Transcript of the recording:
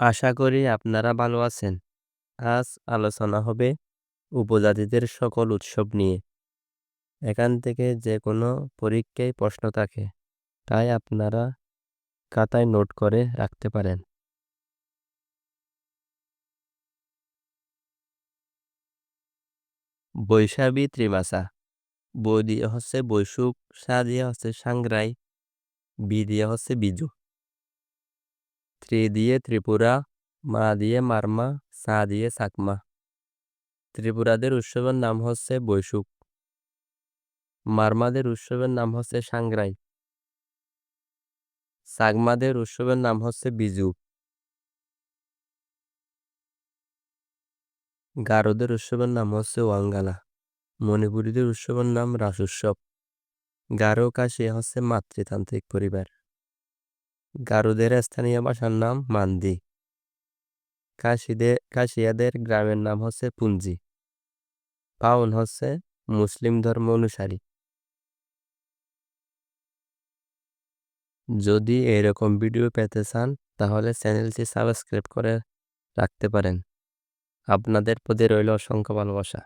আশা করি আপনারা ভালো আছেন। আজ আলোচনা হবে উপজাতিদের সকল উৎসব নিয়ে। এখান থেকে যে কোনো পরীক্ষায় প্রশ্ন থাকে, তাই আপনারা খাতায় নোট করে রাখতে পারেন। বৈশাখী ত্রিমাসা বই হচ্ছে বৈশুক সা দিয়ে হচ্ছে সাংগ্রাই বি দিয়ে হচ্ছে বিজু। ত্রি দিয়ে ত্রিপুরা মা দিয়ে মারমা সা দিয়ে সাকমা ত্রিপুরাদের উৎসবের নাম হচ্ছে বৈশুক মারমাদের উৎসবের নাম হচ্ছে সাংগ্রাই সাগমাদের উৎসবের নাম হচ্ছে বিজু গারোদের উৎসবের নাম হচ্ছে ওয়াঙ্গালা মণিপুরীদের উৎসবের নাম রাস উৎসব গারো কাশি হচ্ছে মাতৃতান্ত্রিক পরিবার গারোদের স্থানীয় ভাষার নাম মান্দি। কাশিদের কাশিয়াদের গ্রামের নাম হচ্ছে পুঞ্জি। পাউন হচ্ছে মুসলিম ধর্ম অনুসারী। যদি এরকম ভিডিও পেতে চান, তাহলে চ্যানেলটি সাবস্ক্রাইব করে রাখতে পারেন। আপনাদের প্রতি রইল অসংখ্য ভালোবাসা।